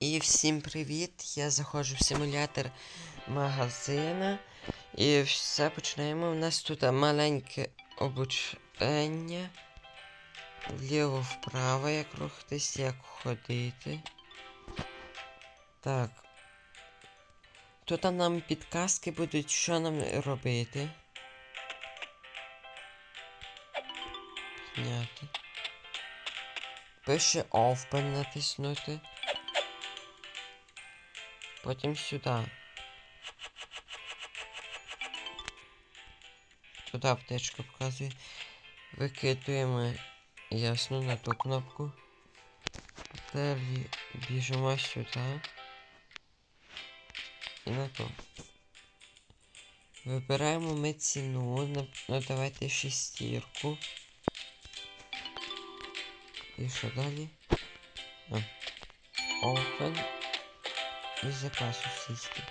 І всім привіт! Я заходжу в симулятор магазина. І все починаємо. У нас тут маленьке обучення. Вліво-вправо, як рухатись, як ходити. Так. Тут нам підказки будуть, що нам робити. Підняти. Пише Open натиснути. Потім сюди. Туди аптечка показує. Викидуємо ясно на ту кнопку. Далі біжимо сюди. І на ту. Вибираємо ми ціну. Ну давайте шестірку. І що далі? А. Open. І у сісти.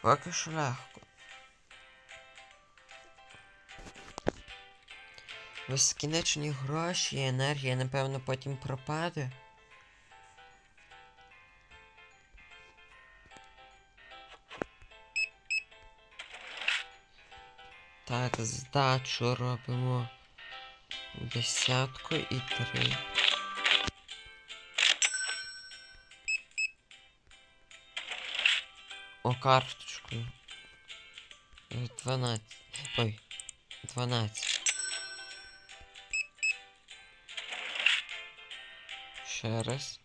Поки що легко. Безкінечні гроші, енергія, напевно, потім пропаде. Так, здачу робимо десятку і три. О, карточкою. Е, 12. Ой, 12. Ще раз.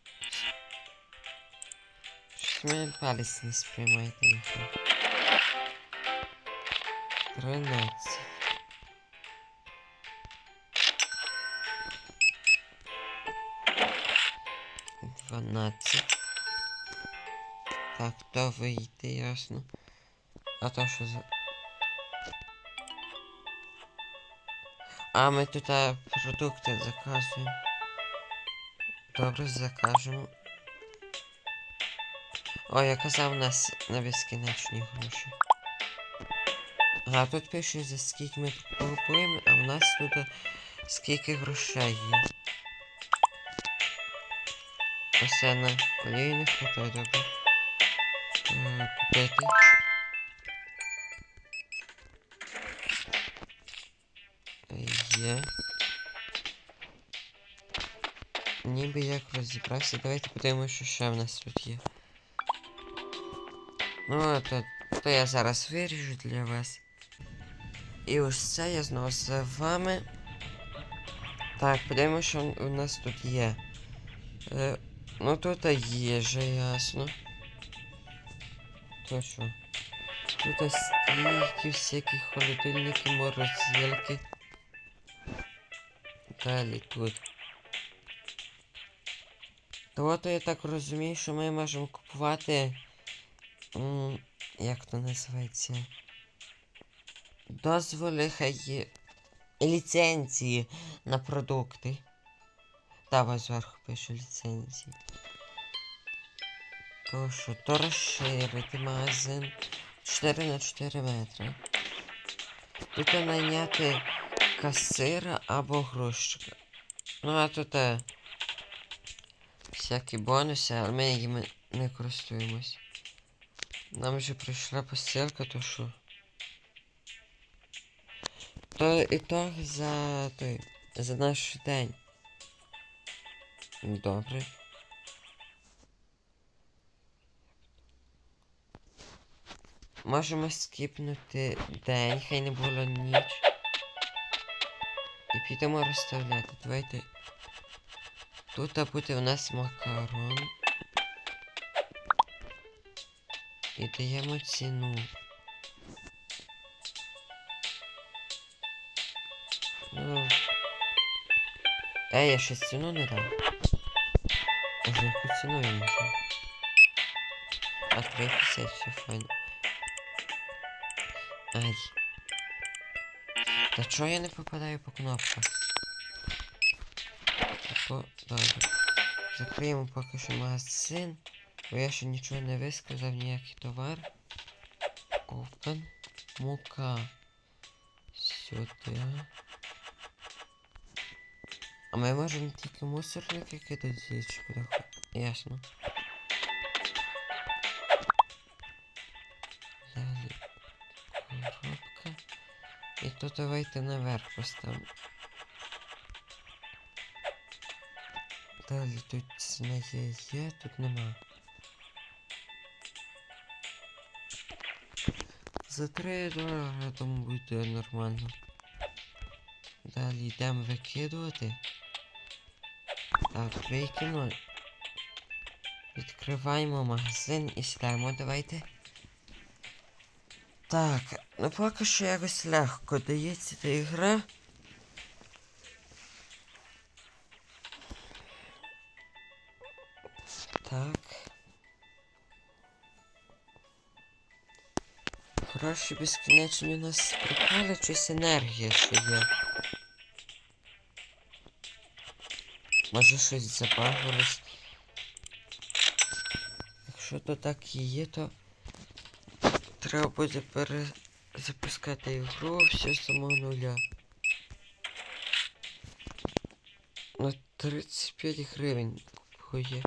Щось мене палець не сприймає телефон. 13. Дванадцять. Так, то вийти, ясно. А то що за. А, ми тут а, продукти заказуємо. Добре, закажемо. О, я казав у нас на безкінечні гроші. А тут пише за скільки ми купуємо, а в нас тут скільки грошей є. Оце на колії не хватає, добре. Купити. Є. Ніби як розібрався. Давайте подивимося, що ще в нас тут є. Ну, то, то я зараз виріжу для вас. І ось це я знову з вами. Так, подивимося, що у нас тут є. Е, ну тут їжа, ясно. То що? Тут стійки, всякі холодильники, морозилки. Далі тут. То от я так розумію, що ми можемо купувати. м, як то називається? Дозволи хай ліцензії на продукти. Та ось зверху пише ліцензії. То що, то розширити магазин 4 на 4 метри. Тут найняти касира або грузчика. Ну а тут е, всякі бонуси, але ми їм не користуємось. Нам вже прийшла посилка, то що? То ітог за той. За наш день. Добре. Можемо скіпнути день, хай не було ніч. І підемо розставляти. Давайте. Тут буде у нас макарон. І даємо ціну. Ну. Ей, я ще ціну не дав. А яку ціну я можу? А 3,50, все файно. Ай. Та чого я не попадаю по кнопках? Тако, добре. Закриємо поки що магазин. Бо я ще нічого не висказав, ніякий товар. Open. Мука. Сюди. А ми можемо тільки мусорники кидати чи куди Ясно. Тут давайте наверх поставимо. Далі тут ціна є, є, тут нема. За 3 долари, я думаю, буде нормально. Далі йдемо викидувати. Так, викинули. Відкриваємо магазин і сідаємо, давайте. Так, ну поки що якось легко дається та ігра. Так. Гроші безкінечні у нас приколи, щось енергія ще є. Може щось забагилось. Якщо то так і є, то треба буде перезапускати ігру все з самого нуля. На 35 гривень купує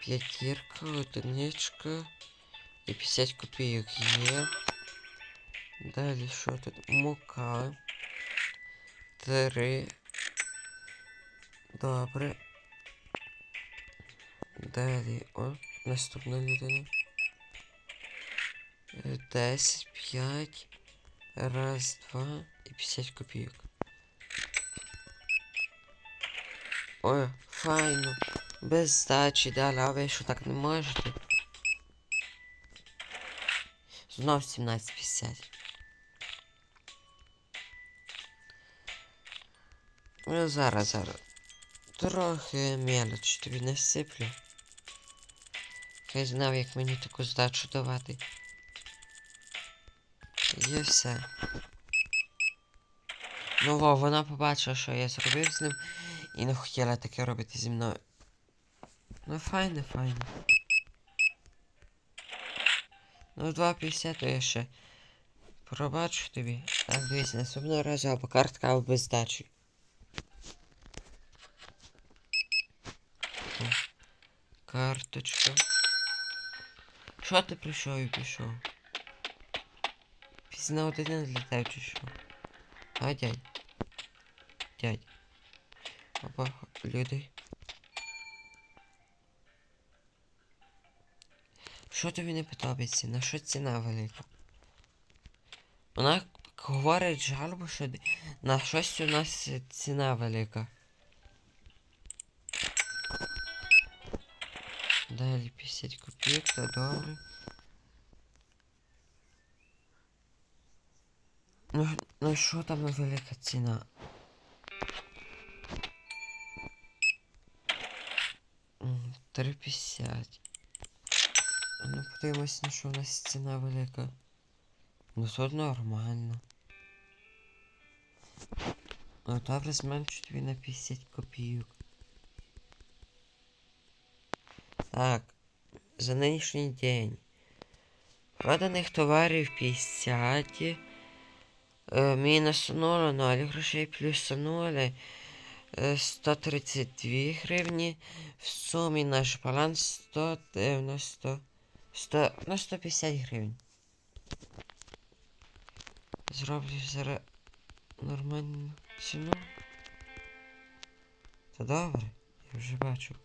п'ятірка, одиничка і 50 копійок є. Далі що тут? Мука. Три. Добре. Далі. О, наступна людина. Е, 10, 5. Раз, два і 50 копійок. Ой, файно. Без здачі далі, а ви що так не можете? Знов 17.50. Ну зараз, зараз. Трохи мелоч тобі насиплю. Хай знав, як мені таку здачу давати. Є все. Ну во, вона побачила, що я зробив з ним, і не хотіла таке робити зі мною. Ну файне, файне. Ну 2.50 то я ще пробачу тобі. Так, дивись, наступного разу або картка, або без здачі. Карточка. Що ти прийшов і пішов? Пізна година для тебе чи що? А, дядь? Дядь. Опа, люди. Що тобі не подобається? На що ціна велика? Вона говорить жалобу, що на щось у нас ціна велика. Далі 50 копійок, то добре. Ну, ну що там велика ціна? М, 3,50. Ну, подивимось, на що у нас ціна велика. Ну тут нормально. Ну добре, зменшу тобі на 50 копійок. Так, за нинішній день. Проданих товарів 50. Е, мінус 0, 0 грошей, плюс 0. е, 132 гривні. В сумі наш баланс 190. 100, ну 150 гривень. Зроблю зараз нормальну ціну. Та добре, я вже бачу.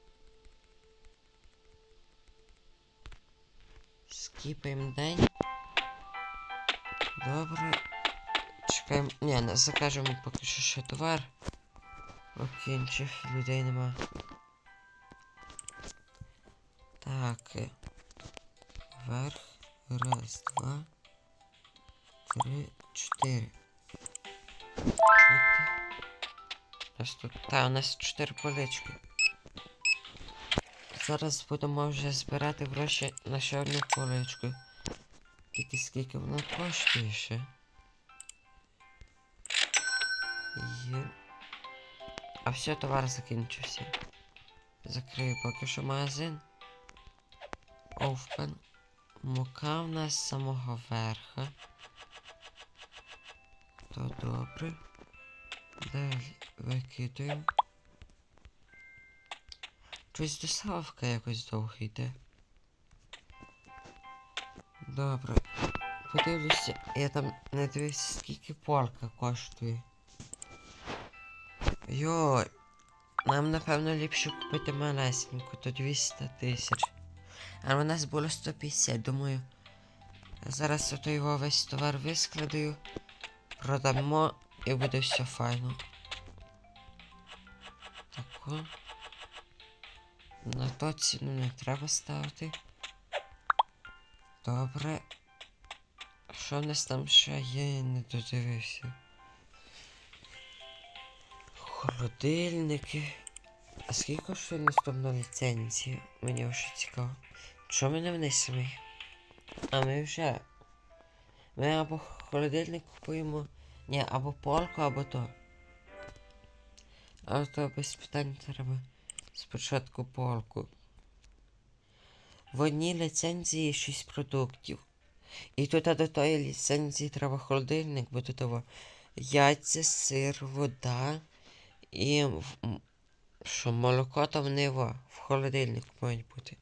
Скіпаємо день. Добре. Чекаємо. Ні, не закажемо поки що ще товар. Поки інших людей нема. Так. е, Вверх. Раз, два. Три, чотири. У нас тут. Та, у нас чотири полички. Зараз будемо вже збирати гроші на ще одну поличку. Тільки скільки воно коштує ще. А все, товар закінчився. Закрию поки що магазин. Open. Мука в нас з самого верха. То добре. Далі викидуємо. Щось доставка якось довго йде. Добре. Подивлюся, я там не дивився, скільки полка коштує. Йой. Нам напевно ліпше купити малесеньку, то 200 тисяч. А у нас було 150, думаю. Зараз ото його весь товар вискладаю, продамо і буде все файно. Тако. На то ціну не треба ставити. Добре. Що в нас там ще є, я не додивився. Холодильники. А скільки коштує наступна ліцензія? Мені вже цікаво. Що ми не внесемо? А ми вже. Ми або холодильник купуємо. Ні, або полку, або то. А то без питань треба спочатку полку. В одній ліцензії 6 продуктів. І тут до тої ліцензії треба холодильник, бо тут яйця, сир, вода і що молоко там не во, в холодильнику мають бути.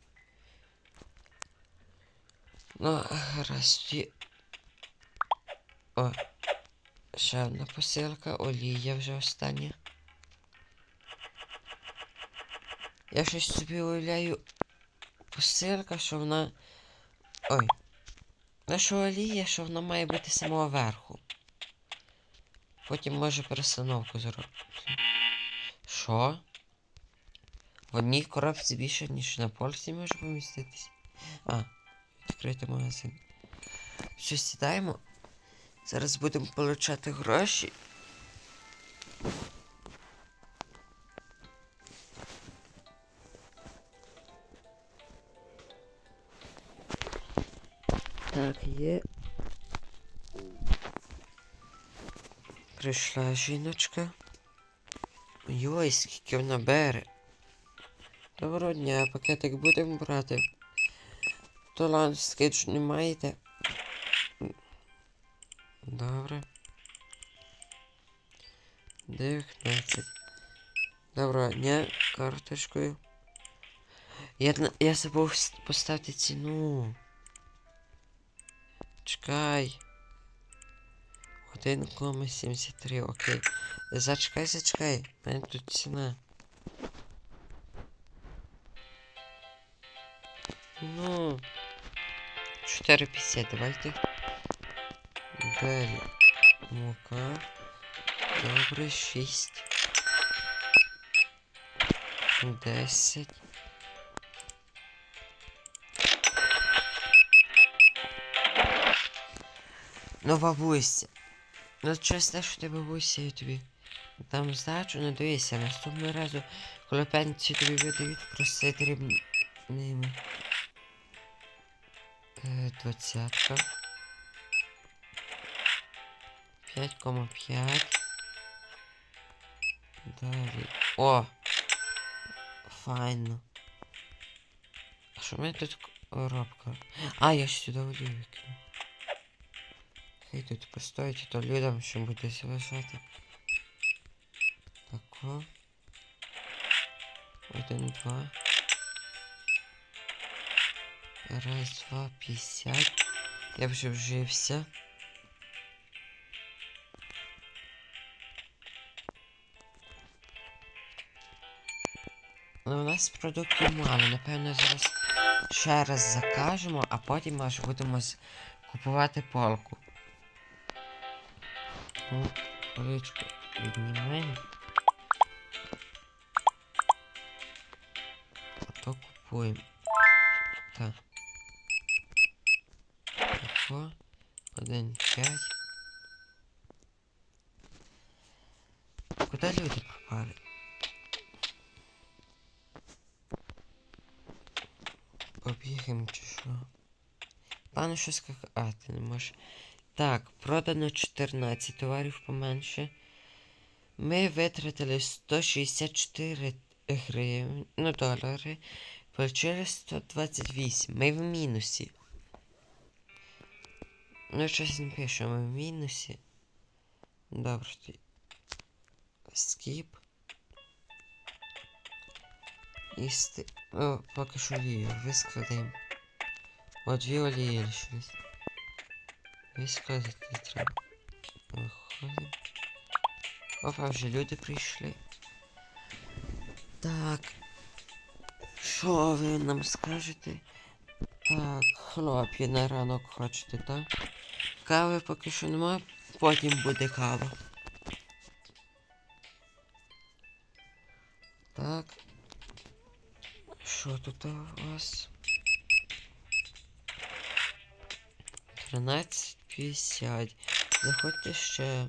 Ну, гаразд. О, ще одна посилка, олія вже остання. Я щось собі уявляю посилка, що вона. Ой. Ну, що олія, що вона має бути самого верху. Потім може перестановку зробити. Що? В одній коробці більше, ніж на полці може поміститись. А, відкрити магазин. Що сідаємо? Зараз будемо получати гроші. Так, є. Прийшла жіночка. Йой, скільки вона бере. Доброго дня, пакетик будемо брати. Талант скидж не маєте. Добре. 19. Доброго дня, карточкою. Я, я забув поставити ціну. Чекай. 1,73, окей. Зачекай, зачекай. У мене тут ціна. Ну. 4,50, давайте. Далі. Мука. Добре, 6. 10. Ну, бабуся. Ну, через те, що ти бабуся, я тобі Там здачу, ну дивися, наступного разу, коли пенсію тобі видають, проси дрібними. Е, двадцятка. 5,5. Далі. О! Файно. А що в мене тут коробка? А, я ж сюди воді викину. Хай тут постоїть, а то людям що буде залишати. 2. Один, два. Раз, два, пятьдесят. Я вже вжився. Ну, у нас продуктів мало. Напевно, зараз ще раз закажемо, а потім аж будемо купувати полку. Ну, поличку віднімаємо. А то купуємо. Так. Тако. Один п'ять. Куди люди пропали? Побігаємо чи що? Пане, що скакати не може. Так, продано 14 товарів поменше. Ми витратили 164 гривень, ну долари. Получили 128. Ми в мінусі. Ну, щось не пише, ми в мінусі. Добре. Скіп. їсти. О, поки що олію. Вискладаємо. О, дві олії лишились. Вискладати треба. Виходимо. Опа, вже люди прийшли. Так. Що ви нам скажете? Так, хлопці на ранок хочете, так? Кави поки що нема, потім буде кава. Так. Що тут у вас? 13.50. Заходьте ще.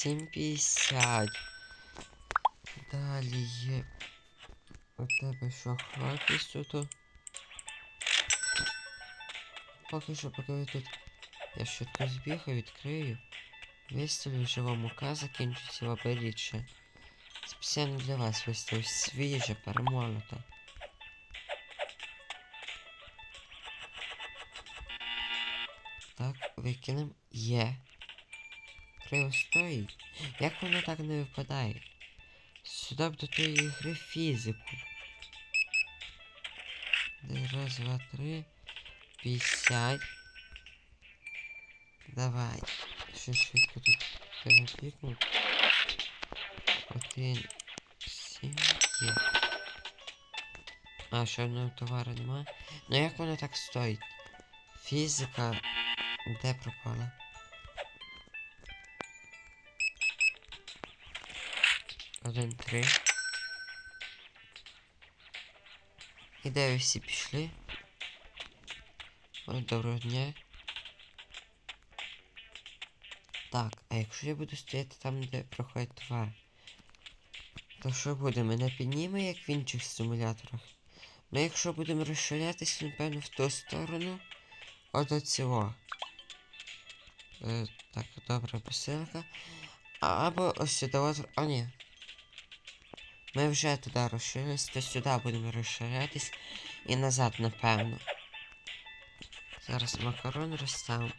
7.50. Далі є. У тебе що, хлопець тут? Поки що, поки ви тут. Я швидко збігаю, відкрию. Виставлю жива мука, закінчиться в оберіччя. Спеціально для вас виставив свіже, перемолоте. Так, викинем. Є. Криво стоїть. Як воно так не випадає? Сюди б до тої гри фізику. Раз, два, три. П'ятдесят. Давай. Ще швидко тут перепікну. Один. Сім. А, ще одного товару немає. Ну як воно так стоїть? Фізика. Де пропала? Один, три. І де ви всі пішли? Ой, доброго дня. Так, а якщо я буду стояти там, де проходить товар, то що буде? Мене підніме, як в інших симуляторах? Ну якщо будемо розширятися, напевно, в ту сторону, от до цього. Е, так, добра посилка. Або ось сюди. А ні. Ми вже туди розширились, то сюди будемо розширятись і назад, напевно. Зараз макарон розставимо.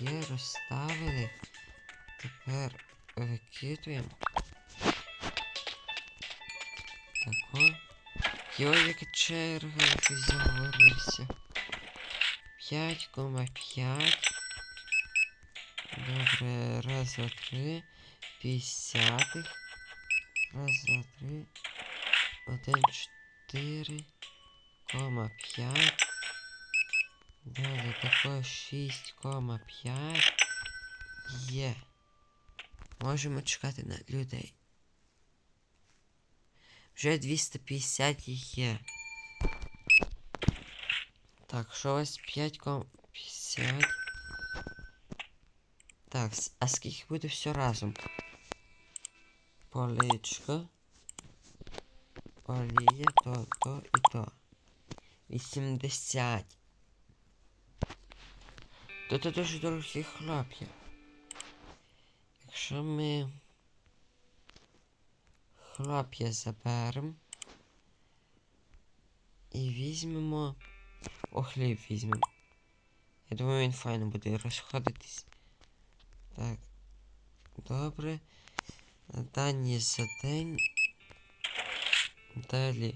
Є, розставили. Тепер викидуємо. Тако. Йо, яка черга, якось загорівся. 5,5. Добре, раз, два, три. П'ятдесятих. Раз, два, три. Один, чотири. Кома п'ять. Далі тако 6,5. Є. Можемо чекати на людей. Вже 250 є. Так, що у вас 5,50. Так, а скільки буде все разом? Поличка. Олія, то, то і то. 80. Тут дуже дорогі хлоп'я. Якщо ми хлоп'я заберемо і візьмемо. О, хліб візьмемо. Я думаю, він файно буде розходитись. Так. Добре. Дані за день. Далі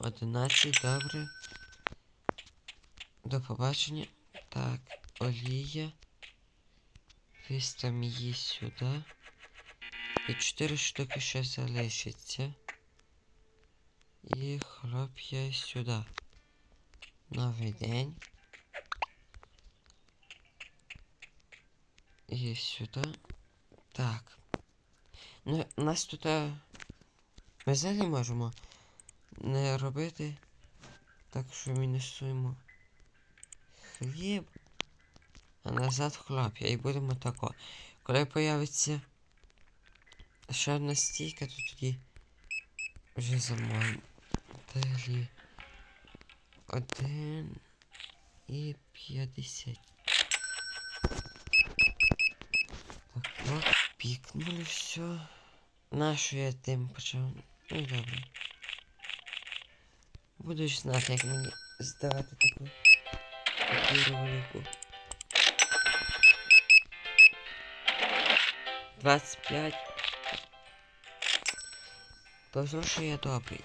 11, добре. До побачення. Так, олія. Виставимо її сюди. І 4 штуки ще залишиться. І хлоп'я сюди. Новий день. І сюди. Так. Ну, нас тут. е, Ми взагалі можемо не робити. Так що мінусуємо хліб. А назад хлоп'я. І будемо тако. Коли появиться ще одна стійка, то тоді вже замовимо. Далі. Один і п'ятдесят. Пікнули все. Нащо я тим почав? Ну добре. Будеш знати, як мені здавати таку велику. 25. Повезло, що я добрий.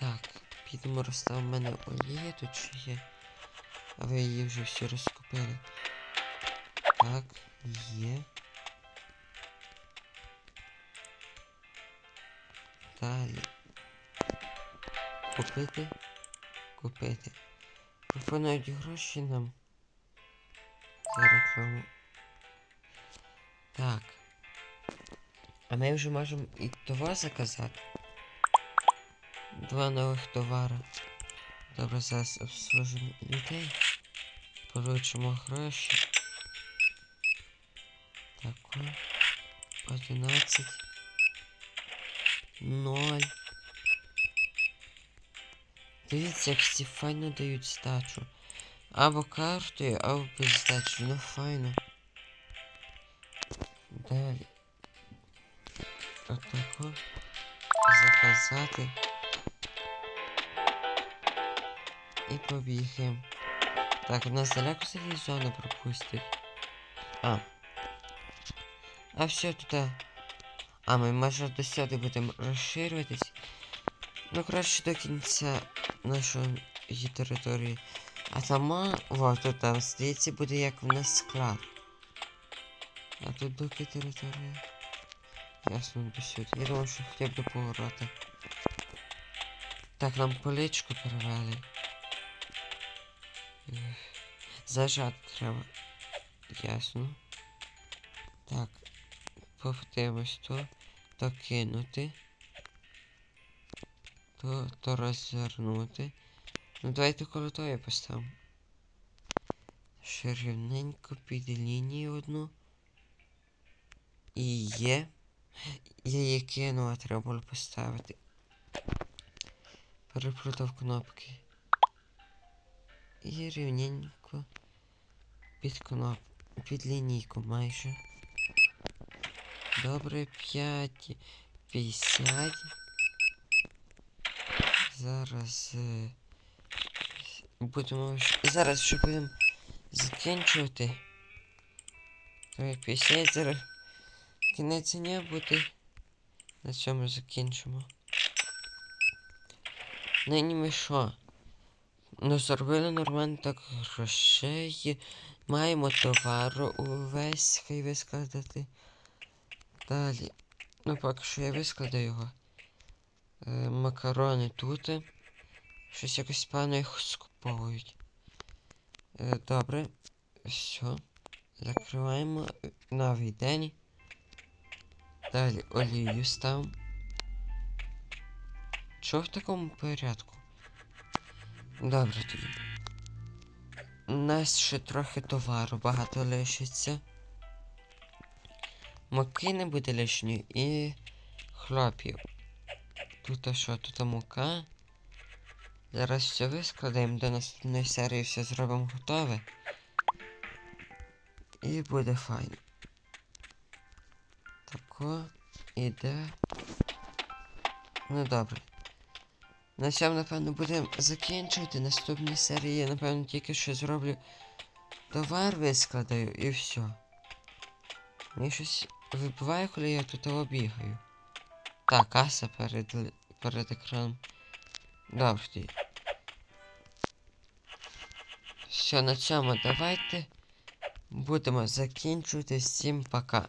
Так, підемо розставимо в мене олія тут чи є. А ви її вже всю розкупили. Так, є. Далі. Купити. Купити. Пропонують гроші нам. За рекламу. Так. А ми вже можемо і того заказати. Два нових товари. Добре, зараз обслужимо людей. Получимо гроші. Так, о. 11. 0. Дивіться, як всі файно дають здачу. Або картою, або без здачі. Ну файно. Далі. Отако. Заказати. І побігаємо. Так, у нас далеко взагалі зона пропустить. А. А все туди. А, ми може до сюди будемо розширюватись. Ну, коротше, до кінця нашої території. А сама, вот тут там, здається, буде як в нас склад. А тут доки територія. Ясно, до сюди. Я думав, що хоча б до поворота. Так, нам поличку перевели. Ех, Зажати треба. Ясно. Так. Повтимось то. То. То, то розвернути. Ну давайте коло тої поставимо. Ще рівненько під лінію одну. І є. Я її кинув, треба було поставити. Переплутав кнопки. І рівненько під кноп... під лінійку майже. Добре, 5, 50. Зараз е, будемо зараз ще будемо закінчувати. Ой, 50 зараз кінець не буде. На цьому закінчимо. Нині ми що? Ну, зробили нормально так грошей. Маємо товару увесь, хай вискладати. Далі. Ну, поки що я вискладу його. Е, макарони тут. Щось якось певно їх скуповують. Е, добре. Все. Закриваємо новий день. Далі олію ставимо. Чого в такому порядку? Добре тоді. У нас ще трохи товару багато лишиться. Муки не буде лишньої і хлопів. Тут що, тут мука. Зараз все вискладаємо до наступної серії, все зробимо готове. І буде файно. Тако іде. Ну добре. На цьому, напевно, будемо закінчувати. Наступні серії я, напевно, тільки що зроблю товар вискладаю і все. Мені щось вибиває, коли я тут обігаю. Так, каса перед, перед екраном. Добре. Все, на цьому давайте будемо закінчувати. Всім пока.